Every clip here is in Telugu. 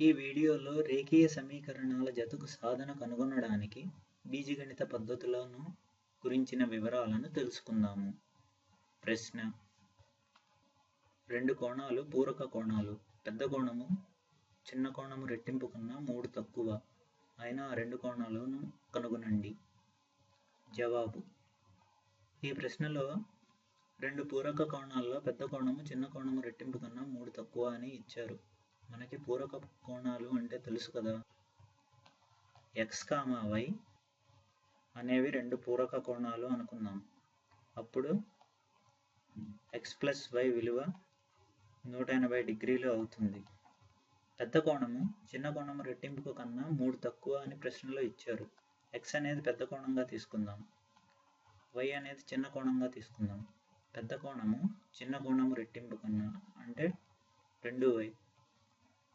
ఈ వీడియోలో రేఖీయ సమీకరణాల జతకు సాధన కనుగొనడానికి బీజగణిత పద్ధతులను గురించిన వివరాలను తెలుసుకుందాము. ప్రశ్న. రెండు కోణాలు పూరక కోణాలు. పెద్ద కోణము చిన్న కోణము రెట్టింపు కన్నా మూడు తక్కువ. అయినా ఆ రెండు కోణాలను కనుగొనండి. జవాబు. ఈ ప్రశ్నలో రెండు పూరక కోణాల్లో పెద్ద కోణము చిన్న కోణము రెట్టింపు కన్నా మూడు తక్కువ అని ఇచ్చారు. మనకి పూరక కోణాలు అంటే తెలుసు కదా. ఎక్స్ కామా వై అనేవి రెండు పూరక కోణాలు అనుకుందాం. అప్పుడు ఎక్స్ ప్లస్ వై విలువ నూట ఎనభై డిగ్రీలు అవుతుంది. పెద్ద కోణము చిన్న కోణము రెట్టింపు కన్నా మూడు తక్కువ అని ప్రశ్నలో ఇచ్చారు. ఎక్స్ అనేది పెద్ద కోణంగా తీసుకుందాం. వై అనేది చిన్న కోణంగా తీసుకుందాం. పెద్ద కోణము చిన్న కోణము రెట్టింపు కన్నా అంటే రెండు వై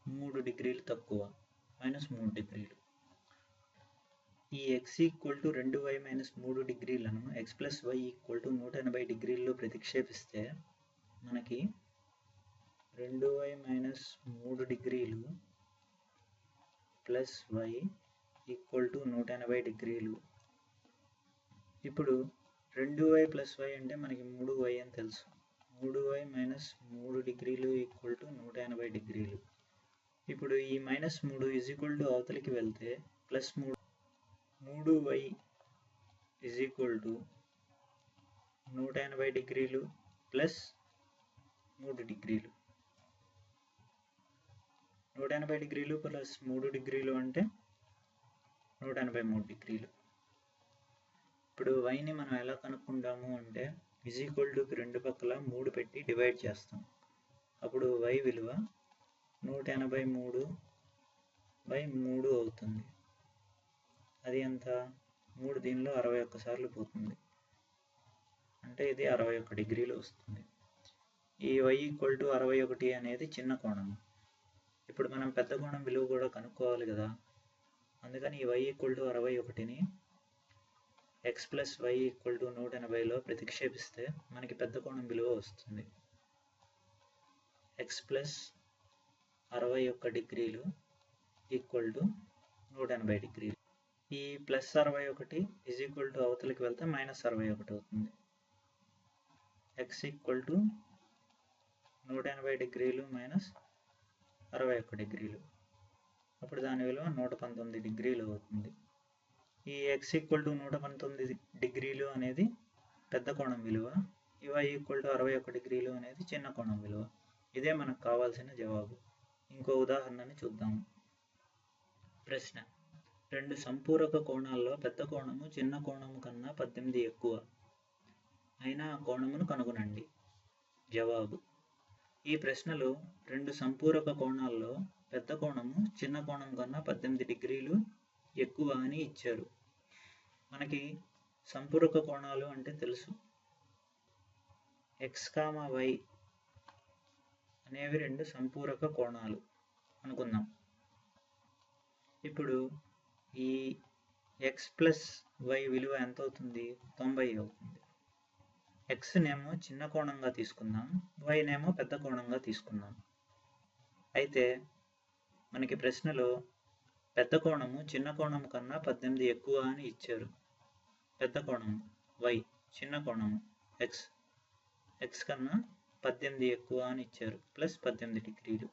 మూడు డిగ్రీలు తక్కువ మైనస్ మూడు డిగ్రీలు. ఈ ఎక్స్ ఈక్వల్ టు రెండు వై మైనస్ మూడు డిగ్రీలను x plus y equal to నూట ఎనభై డిగ్రీల్లో ప్రతిక్షేపిస్తే మనకి రెండు వై మైనస్ మూడు డిగ్రీలు ప్లస్ వై ఈక్వల్ టు నూట ఎనభై డిగ్రీలు. ఇప్పుడు రెండు వై ప్లస్ వై అంటే మనకి మూడు వై అని తెలుసు. మూడు వై మైనస్ మూడు డిగ్రీలు ఈక్వల్ టు నూట ఎనభై డిగ్రీలు. ఇప్పుడు ఈ మైనస్ మూడు ఈజ్ ఈక్వల్ టు అవతలికి వెళ్తే ప్లస్ మూడు మూడు వై ఈజ్ ఈక్వల్ టు నూట ఎనభై డిగ్రీలు ప్లస్ మూడు డిగ్రీలు. నూట ఎనభై డిగ్రీలు ప్లస్ మూడు డిగ్రీలు అంటే నూట ఎనభై మూడు డిగ్రీలు. ఇప్పుడు వైని మనం ఎలా కనుక్కుంటాము అంటే ఈజ్ ఈక్వల్ టుకి రెండు పక్కల మూడు పెట్టి డివైడ్ చేస్తాం. అప్పుడు వై విలువ నూట ఎనభై మూడు బై మూడు అవుతుంది. అది ఎంత? మూడు దీనిలో అరవై ఒక్క సార్లు పోతుంది. అంటే ఇది అరవై ఒక్క డిగ్రీలు వస్తుంది. ఈ వై ఈక్వల్ టు అరవై ఒకటి అనేది చిన్న కోణం. ఇప్పుడు మనం పెద్ద కోణం విలువ కూడా కనుక్కోవాలి కదా. అందుకని ఈ వై ఈక్వల్ టు అరవై ఒకటిని x plus y equal to నూట ఎనభైలో ప్రతిక్షేపిస్తే మనకి పెద్ద కోణం విలువ వస్తుంది. ఎక్స్ ప్లస్ అరవై ఒక్క డిగ్రీలు ఈక్వల్ టు నూట ఎనభై డిగ్రీలు. ఈ ప్లస్ అరవై ఒకటి ఇజ్ ఈక్వల్ టు అవతలకి వెళ్తే మైనస్ అరవై ఒకటి అవుతుంది. ఎక్స్ ఈక్వల్ టు నూట ఎనభై డిగ్రీలు మైనస్ అరవై ఒక్క డిగ్రీలు. అప్పుడు దాని విలువ నూట పంతొమ్మిది డిగ్రీలు అవుతుంది. ఈ ఎక్స్ ఈక్వల్ టు నూట పంతొమ్మిది డిగ్రీలు అనేది పెద్ద కోణం విలువ. ఇవై ఈక్వల్ టు అరవై ఒక్క డిగ్రీలు అనేది చిన్న కోణం విలువ. ఇదే మనకు కావాల్సిన జవాబు. ఇంకో ఉదాహరణని చూద్దాము ప్రశ్న. రెండు సంపూరక కోణాల్లో పెద్ద కోణము చిన్న కోణము కన్నా పద్దెనిమిది ఎక్కువ. అయినా ఆ కోణమును కనుగొనండి. జవాబు. ఈ ప్రశ్నలో రెండు సంపూరక కోణాల్లో పెద్ద కోణము చిన్న కోణం కన్నా పద్దెనిమిది డిగ్రీలు ఎక్కువ అని ఇచ్చారు. మనకి సంపూరక కోణాలు అంటే తెలుసు. ఎక్స్ కామా వై అనేవి రెండు సంపూరక కోణాలు. అనుకుందాం. ఇప్పుడు ఈ ఎక్స్ ప్లస్ వై విలువ ఎంత అవుతుంది తొంభై అవుతుంది. ఎక్స్నేమో చిన్న కోణంగా తీసుకుందాం. వైనేమో పెద్ద కోణంగా తీసుకుందాం. అయితే మనకి ప్రశ్నలో పెద్ద కోణము చిన్న కోణం కన్నా పద్దెనిమిది ఎక్కువ అని ఇచ్చారు. పెద్ద కోణము వై చిన్న కోణము ఎక్స్ ఎక్స్ కన్నా పద్దెనిమిది ఎక్కువ అని ఇచ్చారు ప్లస్ పద్దెనిమిది డిగ్రీలు.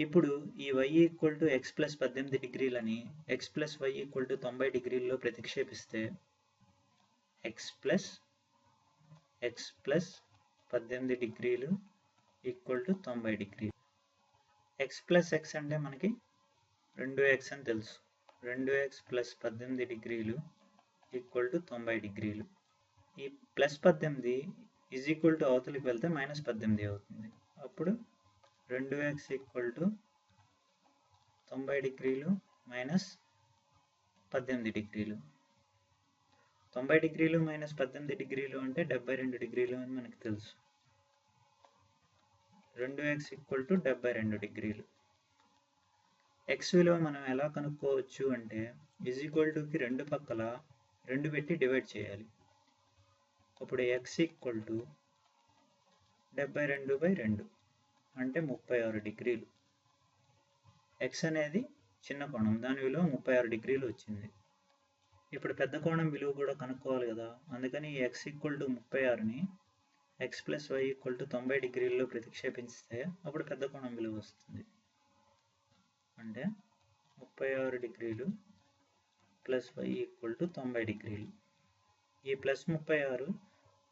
ఇప్పుడు ఈ y equal to x plus పద్దెనిమిది డిగ్రీలని x plus y equal to తొంభై డిగ్రీల్లో ప్రతిక్షేపిస్తే ఎక్స్ ప్లస్ ఎక్స్ ప్లస్ పద్దెనిమిది డిగ్రీలు ఈక్వల్ టు తొంభై డిగ్రీలు. ఎక్స్ ప్లస్ ఎక్స్ అంటే మనకి రెండు ఎక్స్ అని తెలుసు. రెండు ఎక్స్ ప్లస్ పద్దెనిమిది డిగ్రీలు ఈక్వల్ టు తొంభై డిగ్రీలు. ఈ ప్లస్ పద్దెనిమిది ఈజ్ ఈక్వల్ టు అవతలికి వెళ్తే మైనస్ పద్దెనిమిది అవుతుంది. అప్పుడు రెండు ఎక్స్ ఈక్వల్ టు తొంభై డిగ్రీలు మైనస్ పద్దెనిమిది డిగ్రీలు. తొంభై డిగ్రీలు మైనస్ పద్దెనిమిది డిగ్రీలు అంటే డెబ్బై రెండు డిగ్రీలు అని మనకు తెలుసు. రెండు ఎక్స్ ఈక్వల్ టు డెబ్బై రెండు డిగ్రీలు. ఎక్స్ విలువ మనం ఎలా కనుక్కోవచ్చు అంటే ఈజ్ ఈక్వల్ టుకి రెండు పక్కల రెండు పెట్టి డివైడ్ చేయాలి. అప్పుడు ఎక్స్ ఈక్వల్ టు డెబ్బై రెండు బై రెండు అంటే ముప్పై ఆరు డిగ్రీలు. ఎక్స్ అనేది చిన్న కోణం దాని విలువ ముప్పై ఆరు డిగ్రీలు వచ్చింది. ఇప్పుడు పెద్ద కోణం విలువ కూడా కనుక్కోవాలి కదా. అందుకని ఈ ఎక్స్ ఈక్వల్ టు ముప్పై ఆరుని x plus y equal to తొంభై డిగ్రీల్లో ప్రతిక్షేపించితే అప్పుడు పెద్ద కోణం విలువ వస్తుంది. అంటే ముప్పై ఆరు డిగ్రీలు ప్లస్ వై ఈక్వల్ టు తొంభై డిగ్రీలు. ఈ ప్లస్ ముప్పై ఆరు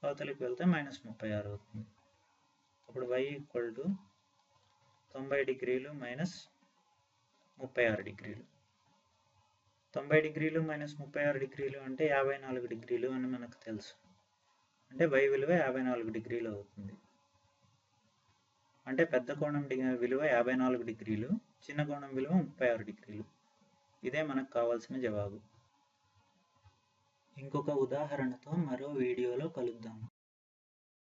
అవతలికి వెళ్తే మైనస్ ముప్పై ఆరు అవుతుంది. అప్పుడు వై ఈక్వల్ టు తొంభై డిగ్రీలు మైనస్ ముప్పై ఆరు డిగ్రీలు. తొంభై డిగ్రీలు మైనస్ ముప్పై ఆరు డిగ్రీలు అంటే యాభై నాలుగు డిగ్రీలు అని మనకు తెలుసు. అంటే వై విలువ యాభై నాలుగు డిగ్రీలు అవుతుంది. అంటే పెద్ద కోణం విలువ యాభై నాలుగు డిగ్రీలు చిన్న కోణం విలువ ముప్పై ఆరు డిగ్రీలు. ఇదే మనకు కావాల్సిన జవాబు. ఇంకొక ఉదాహరణతో మరో వీడియోలో కలుద్దాం.